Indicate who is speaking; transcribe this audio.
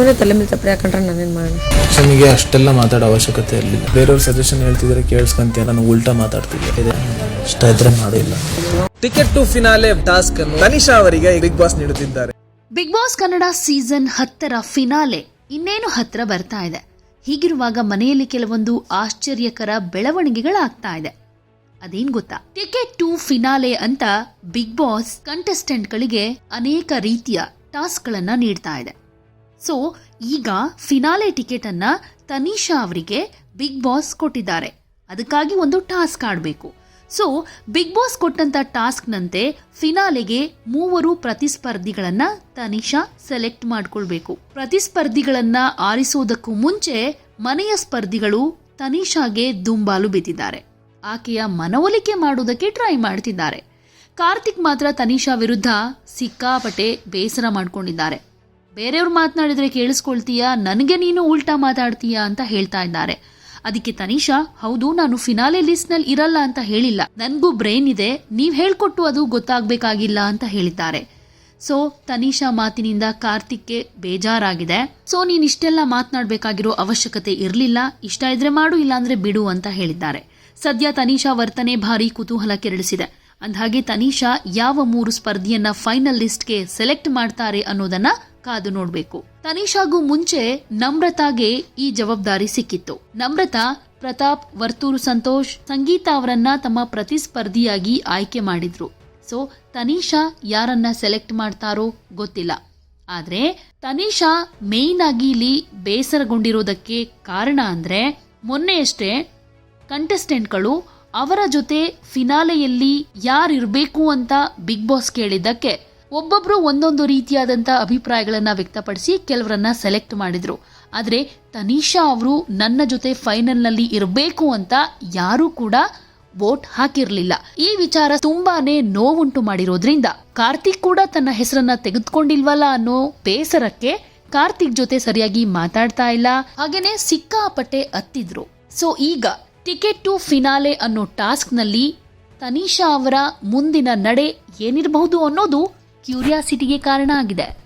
Speaker 1: ಅವನೇ ತಲೆ ಮೇಲೆ ತಪ್ಪಿ ಹಾಕೊಂಡ್ರೆ ನಾನೇನು ಮಾಡೋಣ
Speaker 2: ನಮಗೆ ಅಷ್ಟೆಲ್ಲ ಮಾತಾಡೋ ಅವಶ್ಯಕತೆ ಇರಲಿಲ್ಲ. ಬೇರೆಯವ್ರ ಸಜೆಷನ್ ಹೇಳ್ತಿದ್ರೆ ಕೇಳಿಸ್ಕೊಂತೀಯ ನಾನು ಉಲ್ಟಾ ಮಾತಾಡ್ತಿದ್ದೆ. ಇದೆ. ಇಷ್ಟ ಇದ್ರೆ ಮಾಡಿಲ್ಲ
Speaker 3: ಟಿಕೆಟ್ ಟು ಫಿನಾಲೆ ಟಾಸ್ಕ್ ಅನ್ನು ತನಿಷಾ ಅವರಿಗೆ ಬಿಗ್ ಬಾಸ್ ನೀಡುತ್ತಿದ್ದಾರೆ.
Speaker 4: ಬಿಗ್ ಬಾಸ್ ಕನ್ನಡ ಸೀಸನ್ ಹತ್ತರ ಫಿನಾಲೆ ಇನ್ನೇನು ಹತ್ರ ಬರ್ತಾ ಇದೆ. ಹೀಗಿರುವಾಗ ಮನೆಯಲ್ಲಿ ಕೆಲವೊಂದು ಆಶ್ಚರ್ಯಕರ ಬೆಳವಣಿಗೆಗಳಾಗ್ತಾ ಇದೆ. ಅದೇನ್ ಗೊತ್ತಾ? ಟಿಕೆಟ್ ಟು ಫಿನಾಲೆ ಅಂತ ಬಿಗ್ ಬಾಸ್ ಕಂಟೆಸ್ಟೆಂಟ್ಗಳಿಗೆ ಅನೇಕ ರೀತಿಯ ಟಾಸ್ಕ್ ಗಳನ್ನ ನೀಡ್ತಾ ಇದೆ. ಸೊ, ಈಗ ಫಿನಾಲೆ ಟಿಕೆಟ್ ಅನ್ನ ತನಿಷಾ ಅವರಿಗೆ ಬಿಗ್ ಬಾಸ್ ಕೊಟ್ಟಿದ್ದಾರೆ. ಅದಕ್ಕಾಗಿ ಒಂದು ಟಾಸ್ಕ್ ಆಡಬೇಕು. ಸೊ ಬಿಗ್ ಬಾಸ್ ಕೊಟ್ಟಂತ ಟಾಸ್ಕ್ನಂತೆ ಫಿನಾಲೆಗೆ ಮೂವರು ಪ್ರತಿಸ್ಪರ್ಧಿಗಳನ್ನು ತನಿಷಾ ಸೆಲೆಕ್ಟ್ ಮಾಡಿಕೊಳ್ಬೇಕು. ಪ್ರತಿಸ್ಪರ್ಧಿಗಳನ್ನು ಆರಿಸೋದಕ್ಕೂ ಮುಂಚೆ ಮನೆಯ ಸ್ಪರ್ಧಿಗಳು ತನಿಷಾಗೆ ದುಂಬಾಲು ಬಿದ್ದಿದ್ದಾರೆ. ಆಕೆಯ ಮನವೊಲಿಕೆ ಮಾಡೋದಕ್ಕೆ ಟ್ರೈ ಮಾಡ್ತಿದ್ದಾರೆ. ಕಾರ್ತಿಕ್ ಮಾತ್ರ ತನಿಷಾ ವಿರುದ್ಧ ಸಿಕ್ಕಾಪಟ್ಟೆ ಬೇಸರ ಮಾಡ್ಕೊಂಡಿದ್ದಾರೆ. ಬೇರೆಯವ್ರು ಮಾತನಾಡಿದ್ರೆ ಕೇಳಿಸ್ಕೊಳ್ತೀಯಾ? ನನಗೆ ನೀನು ಉಲ್ಟಾ ಮಾತಾಡ್ತೀಯಾ ಅಂತ ಹೇಳ್ತಾ ಇದ್ದಾರೆ. ಅದಕ್ಕೆ ತನಿಷಾ, ಹೌದು, ನಾನು ಫಿನಾಲೆ ಲಿಸ್ಟ್ನಲ್ಲಿ ಇರಲ್ಲ ಅಂತ ಹೇಳಿಲ್ಲ. ನನಗೂ ಬ್ರೈನ್ ಇದೆ, ನೀವ್ ಹೇಳ್ಕೊಟ್ಟು ಅದು ಗೊತ್ತಾಗ್ಬೇಕಾಗಿಲ್ಲ ಅಂತ ಹೇಳಿದ್ದಾರೆ. ಸೊ, ತನಿಷಾ ಮಾತಿನಿಂದ ಕಾರ್ತಿಕ್ಗೆ ಬೇಜಾರಾಗಿದೆ. ಸೊ, ನೀನು ಇಷ್ಟೆಲ್ಲ ಮಾತನಾಡ್ಬೇಕಾಗಿರೋ ಅವಶ್ಯಕತೆ ಇರಲಿಲ್ಲ, ಇಷ್ಟ ಇದ್ರೆ ಮಾಡು, ಇಲ್ಲಾಂದ್ರೆ ಬಿಡು ಅಂತ ಹೇಳಿದ್ದಾರೆ. ಸದ್ಯ ತನಿಷಾ ವರ್ತನೆ ಭಾರಿ ಕುತೂಹಲ ಕೆರಳಿಸಿದೆ ಅಂದಹಾಗೆ ತನಿಷಾ ಯಾವ ಮೂರು ಸ್ಪರ್ಧಿಯನ್ನ ಫೈನಲ್ ಲಿಸ್ಟ್ಗೆ ಸೆಲೆಕ್ಟ್ ಮಾಡ್ತಾರೆ ಅನ್ನೋದನ್ನ ಕಾದು ನೋಡಬೇಕು. ತನಿಷಾಗೂ ಮುಂಚೆ ನಮ್ರತಾಗೆ ಈ ಜವಾಬ್ದಾರಿ ಸಿಕ್ಕಿತ್ತು. ನಮ್ರತಾ, ಪ್ರತಾಪ್, ವರ್ತೂರು ಸಂತೋಷ್, ಸಂಗೀತ ಅವರನ್ನ ತಮ್ಮ ಪ್ರತಿಸ್ಪರ್ಧಿಯಾಗಿ ಆಯ್ಕೆ ಮಾಡಿದ್ರು. ಸೊ, ತನಿಷಾ ಯಾರನ್ನ ಸೆಲೆಕ್ಟ್ ಮಾಡ್ತಾರೋ ಗೊತ್ತಿಲ್ಲ. ಆದ್ರೆ, ತನಿಷಾ ಮೇಯ್ನ್ ಆಗಿ ಇಲ್ಲಿ ಬೇಸರಗೊಂಡಿರೋದಕ್ಕೆ ಕಾರಣ ಅಂದ್ರೆ, ಮೊನ್ನೆಯಷ್ಟೇ ಕಂಟೆಸ್ಟೆಂಟ್ಗಳು ಅವರ ಜೊತೆ ಫಿನಾಲೆಯಲ್ಲಿ ಯಾರಿರ್ಬೇಕು ಅಂತ ಬಿಗ್ ಬಾಸ್ ಕೇಳಿದ್ದಕ್ಕೆ ಒಬ್ಬೊಬ್ರು ಒಂದೊಂದು ರೀತಿಯಾದಂಥ ಅಭಿಪ್ರಾಯಗಳನ್ನು ವ್ಯಕ್ತಪಡಿಸಿ ಕೆಲವರನ್ನ ಸೆಲೆಕ್ಟ್ ಮಾಡಿದ್ರು. ಆದರೆ ತನಿಷಾ ಅವರು ನನ್ನ ಜೊತೆ ಫೈನಲ್ನಲ್ಲಿ ಇರಬೇಕು ಅಂತ ಯಾರೂ ಕೂಡ ವೋಟ್ ಹಾಕಿರ್ಲಿಲ್ಲ. ಈ ವಿಚಾರ ತುಂಬಾನೇ ನೋವುಂಟು ಮಾಡಿರೋದ್ರಿಂದ ಕಾರ್ತಿಕ್ ಕೂಡ ತನ್ನ ಹೆಸರನ್ನ ತೆಗೆದುಕೊಂಡಿಲ್ವಲ್ಲ ಅನ್ನೋ ಬೇಸರಕ್ಕೆ ಕಾರ್ತಿಕ್ ಜೊತೆ ಸರಿಯಾಗಿ ಮಾತಾಡ್ತಾ ಇಲ್ಲ. ಹಾಗೇನೆ ಸಿಕ್ಕಾಪಟ್ಟೆ ಅತ್ತಿದ್ರು. ಸೊ ಈಗ ಟಿಕೆಟ್ ಟು ಫಿನಾಲೆ ಅನ್ನೋ ಟಾಸ್ಕ್ನಲ್ಲಿ ತನಿಷಾ ಅವರ ಮುಂದಿನ ನಡೆ ಏನಿರಬಹುದು ಅನ್ನೋದು ಕ್ಯೂರಿಯಾಸಿಟಿಗೆ ಕಾರಣ ಆಗಿದೆ.